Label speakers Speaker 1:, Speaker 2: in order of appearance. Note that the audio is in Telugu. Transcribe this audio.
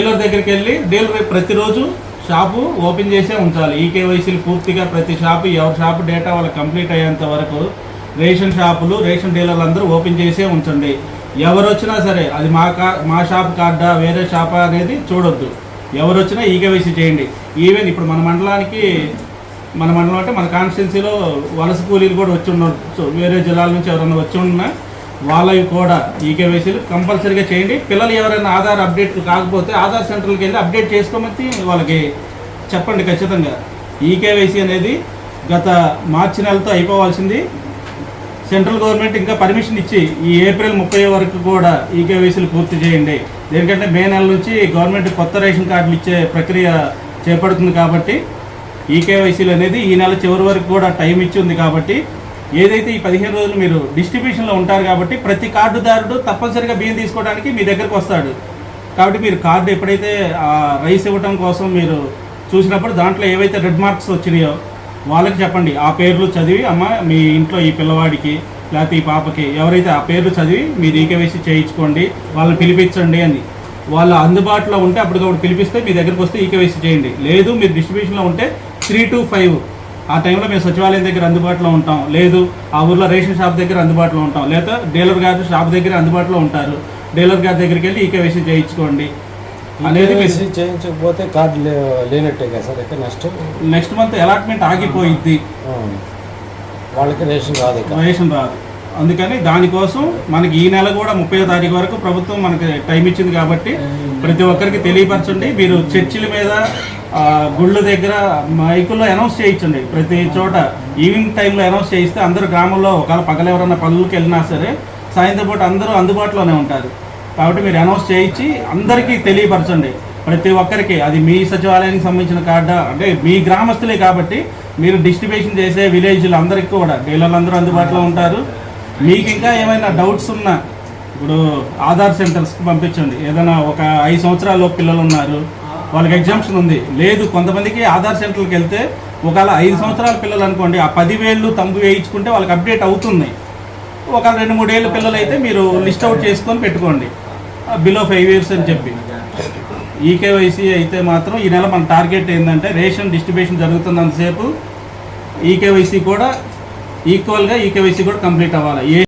Speaker 1: డీలర్ దగ్గరికి వెళ్ళి డీలర్ ప్రతిరోజు షాపు ఓపెన్ చేసే ఉంచాలి. ఈ కేవైసీలు పూర్తిగా ప్రతి షాపు ఎవరి షాపు డేటా వాళ్ళకి కంప్లీట్ అయ్యేంత వరకు రేషన్ షాపులు రేషన్ డీలర్లు అందరూ ఓపెన్ చేసే ఉంచండి. ఎవరు వచ్చినా సరే అది మా కా మా షాప్ కార్డా వేరే షాపా అనేది చూడొద్దు. ఎవరు వచ్చినా ఈ కేవైసీ చేయండి. ఈవెన్ ఇప్పుడు మన మండలానికి మన మండలం అంటే మన కాన్స్టిట్యున్సీలో వలస కూలీలు కూడా వచ్చి ఉండొచ్చు. వేరే జిల్లాల నుంచి ఎవరైనా వచ్చి ఉన్నా వాళ్ళవి కూడా ఈకేవైసీలు కంపల్సరీగా చేయండి. పిల్లలు ఎవరైనా ఆధార్ అప్డేట్ కాకపోతే ఆధార్ సెంటర్కి వెళ్ళి అప్డేట్ చేసుకోమని వాళ్ళకి చెప్పండి ఖచ్చితంగా. ఈకేవైసీ అనేది గత మార్చి నెలతో అయిపోవాల్సింది. సెంట్రల్ గవర్నమెంట్ ఇంకా పర్మిషన్ ఇచ్చి ఈ ఏప్రిల్ ముప్పై వరకు కూడా ఈకేవైసీలు పూర్తి చేయండి. ఎందుకంటే మే నెల నుంచి గవర్నమెంట్ కొత్త రేషన్ కార్డులు ఇచ్చే ప్రక్రియ చేపడుతుంది కాబట్టి ఈకేవైసీలు అనేది ఈ నెల చివరి వరకు కూడా టైం ఇచ్చి ఉంది కాబట్టి ఏదైతే ఈ పదిహేను రోజులు మీరు డిస్ట్రిబ్యూషన్లో ఉంటారు కాబట్టి ప్రతి కార్డుదారుడు తప్పనిసరిగా బియ్యం తీసుకోవడానికి మీ దగ్గరకు వస్తాడు. కాబట్టి మీరు కార్డు ఎప్పుడైతే రైస్ ఇవ్వటం కోసం మీరు చూసినప్పుడు దాంట్లో ఏవైతే రెడ్ మార్క్స్ వచ్చినాయో వాళ్ళకి చెప్పండి. ఆ పేర్లు చదివి అమ్మ మీ ఇంట్లో ఈ పిల్లవాడికి లేకపోతే ఈ పాపకి ఎవరైతే ఆ పేర్లు చదివి మీరు ఈకేవైసీ చేయించుకోండి వాళ్ళని పిలిపించండి అని. వాళ్ళ అందుబాటులో ఉంటే అప్పటికప్పుడు పిలిపిస్తే మీ దగ్గరకు వస్తే ఈకేవైసీ చేయండి. లేదు మీరు డిస్ట్రిబ్యూషన్లో ఉంటే త్రీ టు ఫైవ్ ఆ టైంలో మేము సచివాలయం దగ్గర అందుబాటులో ఉంటాం. లేదు ఆ ఊర్లో రేషన్ షాప్ దగ్గర అందుబాటులో ఉంటాం. లేదా డీలర్ గారు షాప్ దగ్గర అందుబాటులో ఉంటారు. డీలర్ గారి దగ్గరికి వెళ్ళి ఈకేవైసీ చేయించుకోండి. అనేది
Speaker 2: చేయించకపోతే కార్డు లేనట్టే కదా సార్? అయితే నెక్స్ట్?
Speaker 1: నెక్స్ట్ మంత్ అలాట్మెంట్ ఆగిపోయిద్ది.
Speaker 2: ఆ. వాళ్ళకి రేషన్ రాదు
Speaker 1: రేషన్ రాదు. అందుకని దానికోసం మనకి ఈ నెల కూడా ముప్పై తారీఖు వరకు ప్రభుత్వం మనకి టైం ఇచ్చింది కాబట్టి ప్రతి ఒక్కరికి తెలియపరచండి. మీరు చర్చిల మీద గుళ్ళ దగ్గర మైకుల్లో అనౌన్స్ చేయించండి. ప్రతి చోట ఈవినింగ్ టైంలో అనౌన్స్ చేయిస్తే అందరూ గ్రామంలో ఒకవేళ పగలు ఎవరైనా పనులకి వెళ్ళినా సరే సాయంత్రం పూట అందరూ అందుబాటులోనే ఉంటారు. కాబట్టి మీరు అనౌన్స్ చేయించి అందరికీ తెలియపరచండి. ప్రతి ఒక్కరికి అది మీ సచివాలయానికి సంబంధించిన కార్డా? అంటే మీ గ్రామస్తులే కాబట్టి మీరు డిస్ట్రిబ్యూషన్ చేసే విలేజ్లు అందరికీ కూడా డీలర్లు అందరూ అందుబాటులో ఉంటారు. మీకు ఇంకా ఏమైనా డౌట్స్ ఉన్నా ఇప్పుడు ఆధార్ సెంటర్స్కి పంపించండి. ఏదైనా ఒక ఐదు సంవత్సరాల పిల్లలు ఉన్నారు. వాళ్ళకి ఎగ్జామ్షన్ ఉంది. లేదు కొంతమందికి ఆధార్ సెంటర్కి వెళ్తే ఒకవేళ ఐదు సంవత్సరాల పిల్లలు అనుకోండి ఆ పదివేళ్ళు తమ్ము వేయించుకుంటే వాళ్ళకి అప్డేట్ అవుతుంది. ఒక రెండు మూడేళ్ళ పిల్లలు అయితే మీరు లిస్ట్ అవుట్ చేసుకొని పెట్టుకోండి. బిలో ఫైవ్ ఇయర్స్ అని చెప్పి. ఈకేవైసీ అయితే మాత్రం ఈ నెల మన టార్గెట్ ఏంటంటే రేషన్ డిస్ట్రిబ్యూషన్ జరుగుతున్నంతసేపు ఈకేవైసీ కూడా ఈక్వల్గా ఈకేవైసీ కూడా కంప్లీట్ అవ్వాలి. ఏ